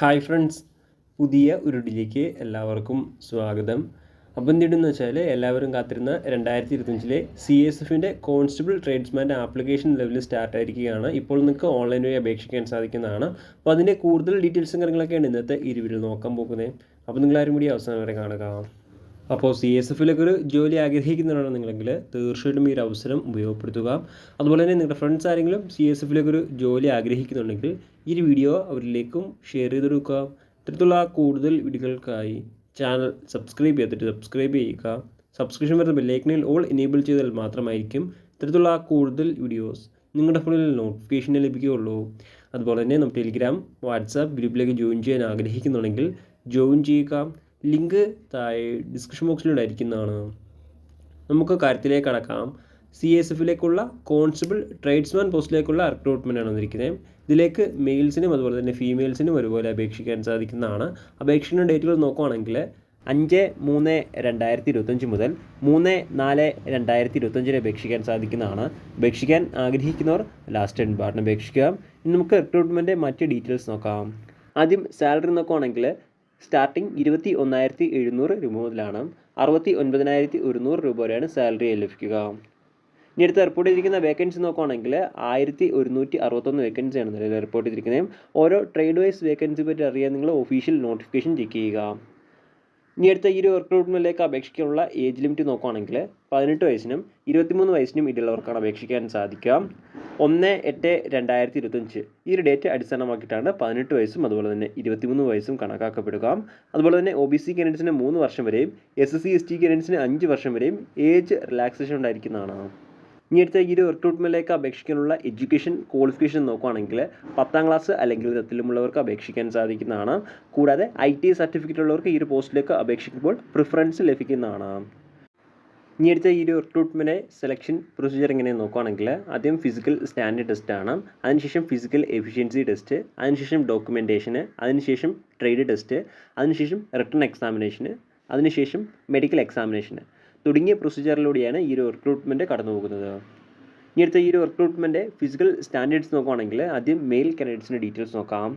Hi friends പുതിയ ഉരുടിലേക്ക് എല്ലാവർക്കും സ്വാഗതം. അപ്പം എന്തിടുന്ന വെച്ചാൽ എല്ലാവരും കാത്തിരുന്ന രണ്ടായിരത്തി ഇരുപത്തഞ്ചിലെ സി എസ് എഫിന്റെ കോൺസ്റ്റബിൾ ട്രേഡ്സ്മാന്റെ ആപ്ലിക്കേഷൻ ലെവലിൽ സ്റ്റാർട്ട് ആയിരിക്കുകയാണ്. ഇപ്പോൾ നിങ്ങൾക്ക് ഓൺലൈൻ വഴി അപേക്ഷിക്കാൻ സാധിക്കുന്നതാണ്. അപ്പോൾ അതിന്റെ കൂടുതൽ ഡീറ്റെയിൽസും കാര്യങ്ങളൊക്കെയാണ് ഇന്നത്തെ ഇരുവിൽ നോക്കാൻ പോകുന്നത്. അപ്പോൾ നിങ്ങളാരും കൂടി അവസാനം വരെ കാണുക. അപ്പോൾ സി എസ് എഫിലൊക്കെ ഒരു ജോലി ആഗ്രഹിക്കുന്നവരാണ് നിങ്ങളെങ്കിൽ തീർച്ചയായിട്ടും ഈ ഒരു അവസരം ഉപയോഗപ്പെടുത്തുക. അതുപോലെ തന്നെ നിങ്ങളുടെ ഫ്രണ്ട്സ് ആരെങ്കിലും സി എസ് എഫിലൊക്കെ ഒരു ജോലി ആഗ്രഹിക്കുന്നുണ്ടെങ്കിൽ ഈ ഒരു വീഡിയോ അവരിലേക്കും ഷെയർ ചെയ്ത് കൊടുക്കുക. ഇത്തരത്തിലുള്ള കൂടുതൽ വീഡിയോകൾക്കായി ചാനൽ സബ്സ്ക്രൈബ് ചെയ്തിട്ട് സബ്സ്ക്രൈബ് ചെയ്യുക. സബ്സ്ക്രിപ്ഷൻ വരുന്ന ബെല്ലൈക്കനിൽ ഓൾ എനേബിൾ ചെയ്താൽ മാത്രമായിരിക്കും ഇത്തരത്തിലുള്ള കൂടുതൽ വീഡിയോസ് നിങ്ങളുടെ ഫോണിൽ നോട്ടിഫിക്കേഷൻ ലഭിക്കുകയുള്ളൂ. അതുപോലെ തന്നെ നമ്മൾ ടെലിഗ്രാം വാട്സാപ്പ് ഗ്രൂപ്പിലേക്ക് ജോയിൻ ചെയ്യാൻ ആഗ്രഹിക്കുന്നുണ്ടെങ്കിൽ ജോയിൻ ചെയ്യുക. ലിങ്ക് താഴെ ഡിസ്ക്രിപ്ഷൻ ബോക്സിലുണ്ടായിരിക്കുന്നതാണ് നമുക്ക് കാര്യത്തിലേക്ക് കടക്കാം. സി എസ് എഫിലേക്കുള്ള കോൺസ്റ്റബിൾ ട്രേഡ്സ്മാൻ പോസ്റ്റിലേക്കുള്ള റിക്രൂട്ട്മെന്റ് ആണ് വന്നിരിക്കുന്നത്. ഇതിലേക്ക് മെയിൽസിനും അതുപോലെ തന്നെ ഫീമെയിൽസിനും ഒരുപോലെ അപേക്ഷിക്കാൻ സാധിക്കുന്നതാണ്. അപേക്ഷിക്കുന്ന ഡേറ്റുകൾ നോക്കുവാണെങ്കിൽ അഞ്ച് മൂന്ന് രണ്ടായിരത്തി ഇരുപത്തഞ്ച് മുതൽ മൂന്ന് നാല് രണ്ടായിരത്തി ഇരുപത്തഞ്ചിന് അപേക്ഷിക്കാൻ സാധിക്കുന്നതാണ്. അപേക്ഷിക്കാൻ ആഗ്രഹിക്കുന്നവർ ലാസ്റ്റ് എൻഡ് ബാറിന് അപേക്ഷിക്കാം ഇനി നമുക്ക് റിക്രൂട്ട്മെന്റ് മറ്റ് ഡീറ്റെയിൽസ് നോക്കാം. ആദ്യം സാലറി നോക്കുവാണെങ്കിൽ സ്റ്റാർട്ടിംഗ് ഇരുപത്തി ഒന്നായിരത്തി എഴുന്നൂറ് രൂപ മുതലാണ് അറുപത്തി ഒൻപതിനായിരത്തി ഒരുന്നൂറ് രൂപ വരെയാണ് സാലറി ലഭിക്കുക ഇനി അടുത്ത് റിപ്പോർട്ട് ചെയ്തിരിക്കുന്ന വേക്കൻസി നോക്കുകയാണെങ്കിൽ ആയിരത്തി ഒരുന്നൂറ്റി അറുപത്തൊന്ന് വേക്കൻസിയാണ് നിലവിൽ റിപ്പോർട്ട് ചെയ്തിരിക്കുന്നത്. ഓരോ ട്രേഡ് വൈസ് വേക്കൻസി പറ്റി അറിയാൻ നിങ്ങൾ ഒഫീഷ്യൽ നോട്ടിഫിക്കേഷൻ ചെക്ക് ചെയ്യുക. ഇനി അടുത്ത ഈ ഒരു റിക്രൂട്ട്മെന്റിലേക്ക് അപേക്ഷിക്കാനുള്ള ഏജ് ലിമിറ്റ് നോക്കുകയാണെങ്കിൽ പതിനെട്ട് വയസ്സിനും ഇരുപത്തിമൂന്ന് വയസ്സിനും ഇടയിലുള്ളവർക്കാണ് അപേക്ഷിക്കാൻ സാധിക്കുക. ഒന്ന് എട്ട് രണ്ടായിരത്തി ഇരുപത്തഞ്ച് ഈ ഒരു ഡേറ്റ് അടിസ്ഥാനമാക്കിയിട്ടാണ് പതിനെട്ട് വയസ്സും അതുപോലെ തന്നെ ഇരുപത്തിമൂന്ന് വയസ്സും കണക്കാക്കപ്പെടുക. അതുപോലെ തന്നെ ഒ ബി സി കാൻഡിഡേറ്റ്സിന് മൂന്ന് വർഷം വരെയും S S C S T കാൻഡിഡേറ്റ്സിന് അഞ്ച് വർഷം വരെയും ഏജ് റിലാക്സേഷൻ ഉണ്ടായിരിക്കുന്നതാണ്. ഇനി അടുത്ത ഈ ഒരു റിക്രൂട്ട്മെന്റിലേക്ക് അപേക്ഷിക്കാനുള്ള എഡ്യൂക്കേഷൻ ക്വാളിഫിക്കേഷൻ നോക്കുകയാണെങ്കിൽ പത്താം ക്ലാസ് അല്ലെങ്കിൽ തത്തിലുമുള്ളവർക്ക് അപേക്ഷിക്കാൻ സാധിക്കുന്നതാണ്. കൂടാതെ ഐ ടി സർട്ടിഫിക്കറ്റ് ഉള്ളവർക്ക് ഈ ഒരു പോസ്റ്റിലേക്ക് അപേക്ഷിക്കുമ്പോൾ പ്രിഫറൻസ് ലഭിക്കുന്നതാണ്. ഇനി അടുത്ത ഈ ഒരു റിക്രൂട്ട്മെന്റ് സെലക്ഷൻ പ്രൊസീജിയർ എങ്ങനെ നോക്കുകയാണെങ്കിൽ ആദ്യം ഫിസിക്കൽ സ്റ്റാൻഡേർഡ് ടെസ്റ്റ് ആണ്. അതിനുശേഷം ഫിസിക്കൽ എഫിഷ്യൻസി ടെസ്റ്റ് അതിനുശേഷം ഡോക്യുമെന്റേഷന് അതിനുശേഷം ട്രേഡ് ടെസ്റ്റ് അതിനുശേഷം റിട്ടേൺ എക്സാമിനേഷന് അതിനുശേഷം മെഡിക്കൽ എക്സാമിനേഷന് തുടങ്ങിയ പ്രൊസീജിയറിലൂടെയാണ് ഈ ഒരു റിക്രൂട്ട്മെന്റ് കടന്നു പോകുന്നത്. ഇനി അടുത്ത ഈ ഒരു റിക്രൂട്ട്മെന്റ് ഫിസിക്കൽ സ്റ്റാൻഡേർഡ്സ് നോക്കുകയാണെങ്കിൽ ആദ്യം മെയിൽ കാൻഡിഡേറ്റ്സിന്റെ ഡീറ്റെയിൽസ് നോക്കാം.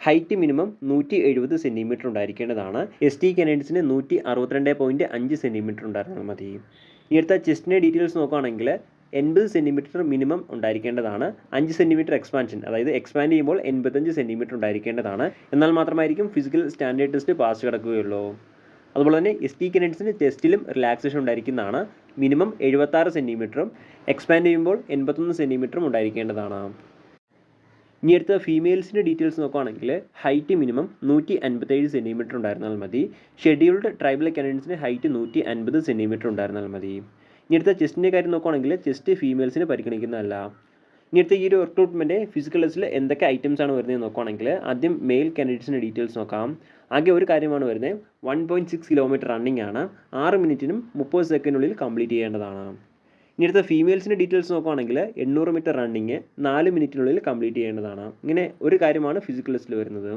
ഹൈറ്റ് മിനിമം നൂറ്റി എഴുപത് സെന്റിമീറ്റർ ഉണ്ടായിരിക്കേണ്ടതാണ്. എസ് ടി കാൻഡിഡേറ്റ്സിന് നൂറ്റി അറുപത്തിരണ്ട് പോയിന്റ് അഞ്ച് സെന്റിമീറ്റർ ഉണ്ടായിരുന്നാൽ മതി. ഇനി അടുത്ത ചെസ്റ്റിന്റെ ഡീറ്റെയിൽസ് നോക്കുകയാണെങ്കിൽ എൺപത് സെന്റിമീറ്റർ മിനിമം ഉണ്ടായിരിക്കേണ്ടതാണ്. അഞ്ച് സെന്റിമീറ്റർ എക്സ്പാൻഷൻ അതായത് എക്സ്പാൻഡ് ചെയ്യുമ്പോൾ എൺപത്തഞ്ച് സെന്റിമീറ്റർ ഉണ്ടായിരിക്കേണ്ടതാണ്. എന്നാൽ മാത്രമായിരിക്കും ഫിസിക്കൽ സ്റ്റാൻഡേർഡ് ടെസ്റ്റ് പാസ് കിടക്കുകയുള്ളൂ. അതുപോലെ തന്നെ എസ് ടി കാൻഡിഡേറ്റ്സിന് ചെസ്റ്റിലും റിലാക്സേഷൻ ഉണ്ടായിരിക്കുന്നതാണ്. മിനിമം എഴുപത്താറ് സെന്റിമീറ്ററും എക്സ്പാൻഡ് ചെയ്യുമ്പോൾ എൺപത്തൊന്ന് സെന്റിമീറ്ററും ഉണ്ടായിരിക്കേണ്ടതാണ്. ഇനി അടുത്ത ഫീമെയിൽസിന്റെ ഡീറ്റെയിൽസ് നോക്കുകയാണെങ്കിൽ ഹൈറ്റ് മിനിമം നൂറ്റി അൻപത്തേഴ് സെന്റിമീറ്റർ ഉണ്ടായിരുന്നാൽ മതി. ഷെഡ്യൂൾഡ് ട്രൈബൽ കാൻഡിഡേറ്റ്സിന് ഹൈറ്റ് നൂറ്റി അൻപത് സെന്റിമീറ്റർ ഉണ്ടായിരുന്നാൽ മതി. ഇനി അടുത്ത ചെസ്റ്റിന്റെ കാര്യം നോക്കുകയാണെങ്കിൽ ചെസ്റ്റ് ഫീമെയിൽസിന് പരിഗണിക്കുന്നതല്ല. ഇനി അടുത്ത ഈ ഒരു റിക്രൂട്ട്മെന്റ് ഫിസിക്കൽ ടെസ്റ്റിൽ എന്തൊക്കെ ഐറ്റംസ് ആണ് വരുന്നത് നോക്കുകയാണെങ്കിൽ ആദ്യം മെയിൽ കാൻഡിഡേറ്റ്സിന്റെ ഡീറ്റെയിൽസ് നോക്കാം. ആകെ ഒരു കാര്യമാണ് വരുന്നത്. One point six kilometre running ആണ്. ആറ് മിനിറ്റിനും മുപ്പത് സെക്കൻഡിനുള്ളിൽ കംപ്ലീറ്റ് ചെയ്യേണ്ടതാണ്. ഇനി അടുത്ത ഫീമെയിൽസിന്റെ ഡീറ്റെയിൽസ് നോക്കുകയാണെങ്കിൽ എണ്ണൂറ് മീറ്റർ റണ്ണിങ് നാല് മിനിറ്റിനുള്ളിൽ കംപ്ലീറ്റ് ചെയ്യേണ്ടതാണ്. ഇങ്ങനെ ഒരു കാര്യമാണ് ഫിസിക്കൽ ടെസ്റ്റിൽ വരുന്നത്.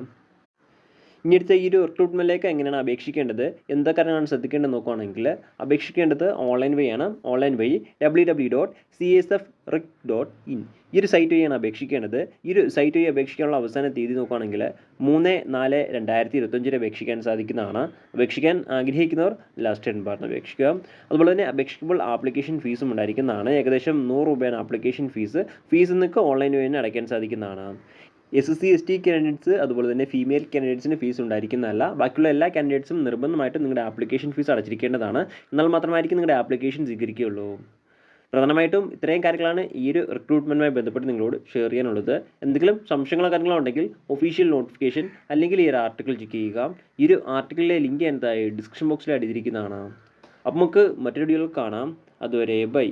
ഇനി അടുത്ത ഈ ഒരു റിക്രൂട്ട്മെന്റിലേക്ക് എങ്ങനെയാണ് അപേക്ഷിക്കേണ്ടത്? എന്തൊക്കെ കാര്യങ്ങളാണ് ശ്രദ്ധിക്കേണ്ടത് നോക്കുകയാണെങ്കിൽ അപേക്ഷിക്കേണ്ടത് ഓൺലൈൻ വഴിയാണ് ഓൺലൈൻ വഴി W W dot C S F rec dot in ഈ ഒരു സൈറ്റ് വഴിയാണ് അപേക്ഷിക്കേണ്ടത്. ഈ ഒരു സൈറ്റ് വഴി അപേക്ഷിക്കാനുള്ള അവസാന തീയതി നോക്കുകയാണെങ്കിൽ മൂന്ന് നാല് രണ്ടായിരത്തി ഇരുപത്തഞ്ചിന് അപേക്ഷിക്കാൻ സാധിക്കുന്നതാണ്. അപേക്ഷിക്കാൻ ആഗ്രഹിക്കുന്നവർ ലാസ്റ്റ് ടെൻ ബാറിന് അപേക്ഷിക്കുക. അതുപോലെ തന്നെ അപേക്ഷിക്കുമ്പോൾ ആപ്ലിക്കേഷൻ ഫീസും ഉണ്ടായിരിക്കുന്നതാണ്. ഏകദേശം നൂറ് രൂപയാണ് ആപ്ലിക്കേഷൻ ഫീസ് ഫീസ് നിങ്ങൾക്ക് ഓൺലൈൻ വഴി തന്നെ അടയ്ക്കാൻ സാധിക്കുന്നതാണ്. S C S T candidates അതുപോലെ തന്നെ ഫീമെയിൽ കാൻഡിഡേറ്റ്സിന് ഫീസ് ഉണ്ടായിരിക്കുന്നതല്ല. ബാക്കിയുള്ള എല്ലാ കാൻഡിഡേറ്റ്സും നിർബന്ധമായിട്ടും നിങ്ങളുടെ ആപ്ലിക്കേഷൻ ഫീസ് അടച്ചിരിക്കേണ്ടതാണ്. എന്നാൽ മാത്രമായിരിക്കും നിങ്ങളുടെ ആപ്ലിക്കേഷൻ സ്വീകരിക്കുകയുള്ളൂ. പ്രധാനമായിട്ടും ഇത്രയും കാര്യങ്ങളാണ് ഈ ഒരു റിക്രൂട്ട്മെന്റുമായി ബന്ധപ്പെട്ട് നിങ്ങളോട് ഷെയർ ചെയ്യാനുള്ളത്. എന്തെങ്കിലും സംശയങ്ങളോ കാര്യങ്ങളോ ഉണ്ടെങ്കിൽ ഒഫീഷ്യൽ നോട്ടിഫിക്കേഷൻ അല്ലെങ്കിൽ ഈ ഒരു ആർട്ടിക്കിൾ ചെക്ക് ചെയ്യുക. ഈ ഒരു ആർട്ടിക്കിളിലെ ലിങ്ക് എന്തായി? ഡിസ്ക്രിപ്ഷൻ ബോക്സിൽ അടിച്ചിരിക്കുന്നതാണ് അപ്പോൾ നമുക്ക് മറ്റൊരു വീഡിയോയിൽ കാണാം. അതുവരെ ബൈ